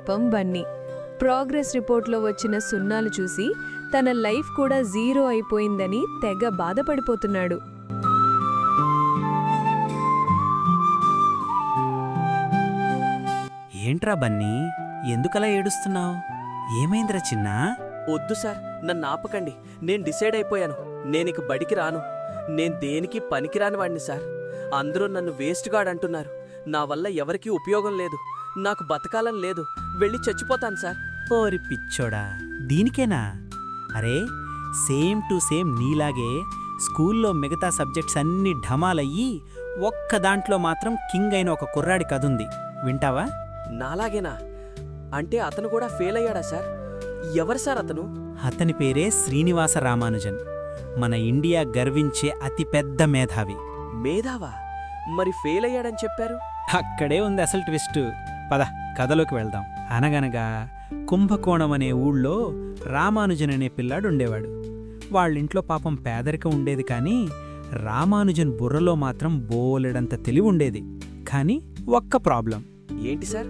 పాపం బన్నీ. ప్రోగ్రెస్ రిపోర్ట్లో వచ్చిన సున్నాలు చూసి తన లైఫ్ కూడా జీరో అయిపోయిందని తెగ బాధపడిపోతున్నాడు. ఏంట్రా బన్నీ? ఎందుకలా ఏడుస్తున్నావు? ఏమైందిరా చిన్నా? వద్దు సార్ నన్ను ఆపకండి. నేను డిసైడ్ అయిపోయాను. నేనిక బడికి రాను. నేను దేనికి పనికిరాని వాడిని సార్. అందరూ నన్ను వేస్ట్ గాడ్ అంటున్నారు. నా వల్ల ఎవరికీ ఉపయోగం లేదు. నాకు బతకాలని లేదు. వెళ్ళి చచ్చిపోతాను సార్. ఓరి పిచ్చోడా దీనికేనా? అరే సేమ్ టు సేమ్ నీలాగే స్కూల్లో మిగతా సబ్జెక్ట్స్ అన్నీ ఢమాలయ్యి ఒక్క దాంట్లో మాత్రం కింగ్ అయిన ఒక కుర్రాడి కథుంది వింటావా? నాలాగేనా? అంటే అతను కూడా ఫెయిల్ అయ్యాడా సార్? ఎవరు సార్ అతను? అతని పేరే శ్రీనివాస రామానుజన్. మన ఇండియా గర్వించే అతిపెద్ద మేధావి. మేధావా? మరి ఫెయిల్ అయ్యాడని చెప్పారు? అక్కడే ఉంది అసలు ట్విస్ట్. పద కథలోకి వెళ్దాం. అనగనగా కుంభకోణం అనే ఊళ్ళో రామానుజన్ అనే పిల్లాడు ఉండేవాడు. వాళ్ళింట్లో పాపం పేదరికం ఉండేది కానీ రామానుజన్ బుర్రలో మాత్రం బోలెడంత తెలివి ఉండేది. కానీ ఒక్క ప్రాబ్లం. ఏంటి సార్?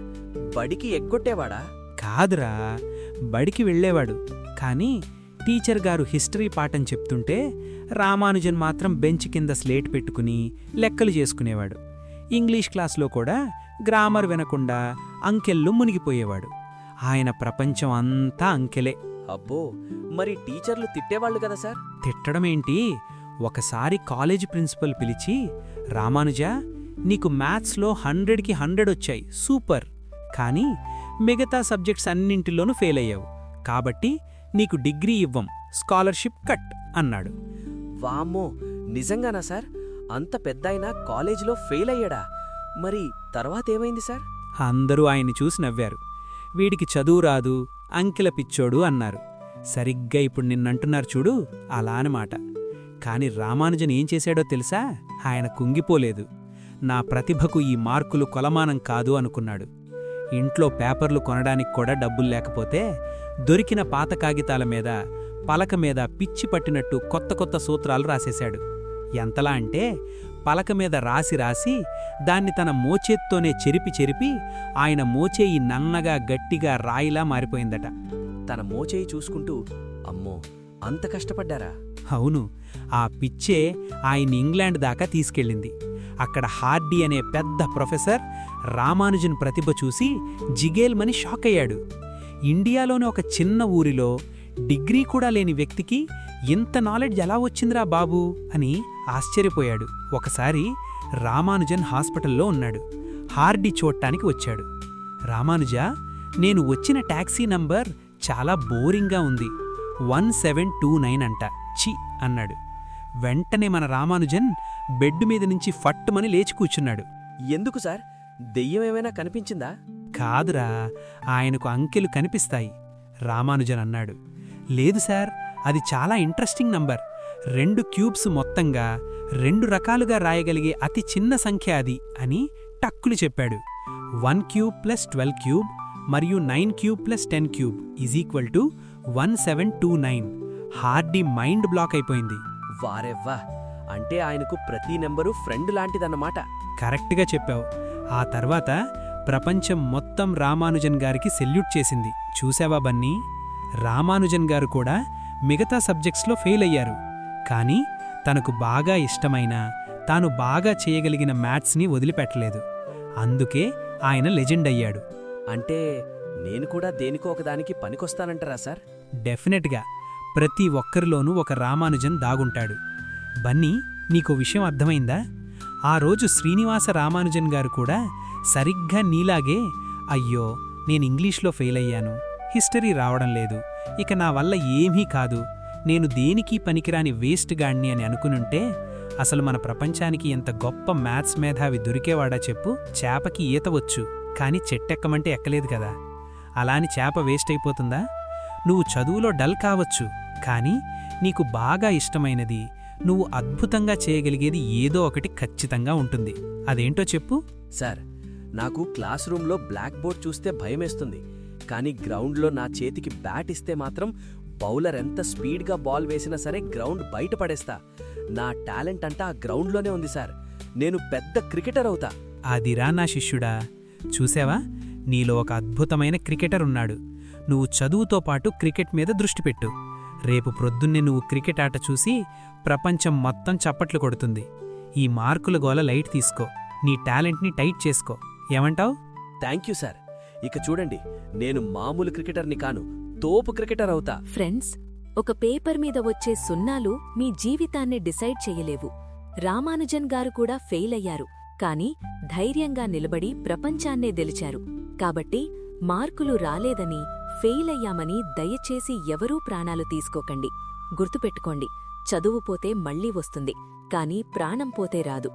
బడికి ఎగ్గొట్టేవాడా? కాదురా బడికి వెళ్ళేవాడు. కానీ టీచర్ గారు హిస్టరీ పాఠం చెప్తుంటే రామానుజన్ మాత్రం బెంచ్ కింద స్లేట్ పెట్టుకుని లెక్కలు చేసుకునేవాడు. ఇంగ్లీష్ క్లాస్లో కూడా గ్రామర్ వినకుండా అంకెళ్ళు మునిగిపోయేవాడు. ఆయన ప్రపంచం అంతా అంకెలే. అబ్బో మరి టీచర్లు తిట్టేవాళ్ళు కదా సార్? తిట్టడమేంటి? ఒకసారి కాలేజీ ప్రిన్సిపల్ పిలిచి రామానుజా నీకు మ్యాథ్స్లో హండ్రెడ్కి హండ్రెడ్ వచ్చాయి సూపర్. కానీ మిగతా సబ్జెక్ట్స్ అన్నింటిలోనూ ఫెయిల్ అయ్యావు. కాబట్టి నీకు డిగ్రీ ఇవ్వం స్కాలర్షిప్ కట్ అన్నాడు. వామ్మో నిజంగానా సార్? అంత పెద్దాయన కాలేజీలో ఫెయిల్ అయ్యాడా? మరి తర్వాత ఏమైంది సార్? అందరూ ఆయన్ని చూసి నవ్వారు. వీడికి చదువు రాదు అంకెల పిచ్చోడు అన్నారు. సరిగ్గా ఇప్పుడు నిన్నంటున్నారు చూడు అలా అనమాట కాని రామానుజన్ ఏం చేశాడో తెలుసా? ఆయన కుంగిపోలేదు. నా ప్రతిభకు ఈ మార్కులు కొలమానం కాదు అనుకున్నాడు. ఇంట్లో పేపర్లు కొనడానికి కూడా డబ్బులు లేకపోతే దొరికిన పాత కాగితాల మీద పలక మీద పిచ్చి పట్టినట్టు కొత్త కొత్త సూత్రాలు రాసేశాడు. ఎంతలా అంటే పలక మీద రాసి రాసి దాన్ని తన మోచేత్తోనే చెరిపి చెరిపి ఆయన మోచేయి నన్నగా గట్టిగా రాయిలా మారిపోయిందట. తన మోచేయి చూసుకుంటూ అమ్మో అంత కష్టపడ్డారా? అవును ఆ పిచ్చే ఆయన ఇంగ్లాండ్ దాకా తీసుకెళ్ళింది. అక్కడ హార్డీ అనే పెద్ద ప్రొఫెసర్ రామానుజన్ ప్రతిభ చూసి జిగేల్మని షాక్ అయ్యాడు. ఇండియాలోని ఒక చిన్న ఊరిలో డిగ్రీ కూడా లేని వ్యక్తికి ఇంత నాలెడ్జ్ ఎలా వచ్చిందిరా బాబూ అని ఆశ్చర్యపోయాడు. ఒకసారి రామానుజన్ హాస్పిటల్లో ఉన్నాడు. హార్డీ చూడటానికి వచ్చాడు. రామానుజా నేను వచ్చిన టాక్సీ నంబర్ చాలా బోరింగ్గా ఉంది. వన్ సెవెన్ టూ నైన్ అంట. చి అన్నాడు. వెంటనే మన రామానుజన్ బెడ్ మీద నుంచి ఫట్టుమని లేచి కూర్చున్నాడు. ఎందుకు సార్? దెయ్యం ఏమైనా కనిపించిందా? కాదురా ఆయనకు అంకెలు కనిపిస్తాయి. రామానుజన్ అన్నాడు. లేదు సార్ అది చాలా ఇంట్రెస్టింగ్ నంబర్. రెండు క్యూబ్స్ మొత్తంగా రెండు రకాలుగా రాయగలిగే అతి చిన్న సంఖ్య అది అని టక్కులు చెప్పాడు. One cube plus twelve cube మరియు nine cube plus ten cube is equal to one seven two nine. Hardy mind block అయిపోయింది. వారెవ్వా అంటే ఆయనకు ప్రతి నెంబరు ఫ్రెండ్ లాంటిదన్నమాట. కరెక్ట్గా చెప్పావు. ఆ తర్వాత ప్రపంచం మొత్తం రామానుజన్ గారికి సెల్యూట్ చేసింది. చూసావా బన్నీ? రామానుజన్ గారు కూడా మిగతా సబ్జెక్ట్స్లో ఫెయిల్ అయ్యారు. కానీ తనకు బాగా ఇష్టమైన తాను బాగా చేయగలిగిన మ్యాథ్స్ని వదిలిపెట్టలేదు. అందుకే ఆయన లెజెండ్ అయ్యాడు. అంటే నేను కూడా దేనికో ఒకదానికి పనికొస్తానంటారా సార్? డెఫినెట్గా. ప్రతి ఒక్కరిలోనూ ఒక రామానుజన్ దాగుంటాడు. బన్నీ నీకో విషయం అర్థమైందా? ఆ రోజు శ్రీనివాస రామానుజన్ గారు కూడా సరిగ్గా నీలాగే అయ్యో నేను ఇంగ్లీష్లో ఫెయిల్ అయ్యాను. హిస్టరీ రావడం లేదు. ఇక నా వల్ల ఏమీ కాదు. నేను దేనికి పనికిరాని వేస్ట్ గాడిని అని అనుకునుంటే అసలు మన ప్రపంచానికి ఎంత గొప్ప మ్యాథ్స్ మేధావి దొరికేవాడా చెప్పు చేపకి ఈత వచ్చు కానీ చెట్టెక్కమంటే ఎక్కలేదు కదా. అలాని చేప వేస్ట్ అయిపోతుందా? నువ్వు చదువులో డల్ కావచ్చు కానీ నీకు బాగా ఇష్టమైనది నువ్వు అద్భుతంగా చేయగలిగేది ఏదో ఒకటి ఖచ్చితంగా ఉంటుంది. అదేంటో చెప్పు. సార్ నాకు క్లాస్ రూమ్లో బ్లాక్ బోర్డ్ చూస్తే భయమేస్తుంది కానీ గ్రౌండ్లో నా చేతికి బ్యాట్ ఇస్తే మాత్రం బౌలర్ ఎంత స్పీడ్గా బాల్ వేసినా సరే గ్రౌండ్ బయట పడేస్తా. నా టాలెంట్ అంతా ఆ గ్రౌండ్లోనే ఉంది సార్. నేను పెద్ద క్రికెటర్ అవుతా. అదిరా నా శిష్యుడా. చూసావా? నీలో ఒక అద్భుతమైన క్రికెటర్ ఉన్నాడు. నువ్వు చదువుతో పాటు క్రికెట్ మీద దృష్టి పెట్టు. రేపు ప్రొద్దున్నే నువ్వు క్రికెట్ ఆట చూసి ప్రపంచం మొత్తం చప్పట్లు కొడుతుంది. ఈ మార్కుల గోల లైట్ తీసుకో. నీ టాలెంట్ని టైట్ చేసుకో. ఏమంటావ్? Thank you sir. ఇక చూడండి. నేను మామూలు క్రికెటర్ని కాను. తోపు క్రికెటర్ అవుతా. ఫ్రెండ్స్ ఒక పేపర్ మీద వచ్చే సున్నాలు మీ జీవితాన్ని డిసైడ్ చెయ్యలేవు రామానుజన్ గారు కూడా ఫెయిల్ అయ్యారు. కాని ధైర్యంగా నిలబడి ప్రపంచాన్నే గెలిచారు కాబట్టి మార్కులు రాలేదని ఫెయిల్ అయ్యామని దయచేసి ఎవరూ ప్రాణాలు తీసుకోకండి. గుర్తుపెట్టుకోండి చదువుపోతే మళ్ళీ మళ్ళీ వస్తుంది. కాని ప్రాణం పోతే రాదు.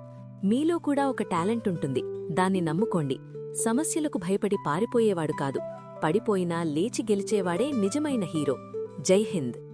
మీలో కూడా ఒక టాలెంట్ ఉంటుంది. దాన్ని నమ్ముకోండి. సమస్యలకు భయపడి పారిపోయేవాడు కాదు. పడిపోయినా లేచి గెలిచేవాడే నిజమైన హీరో. జై హింద్.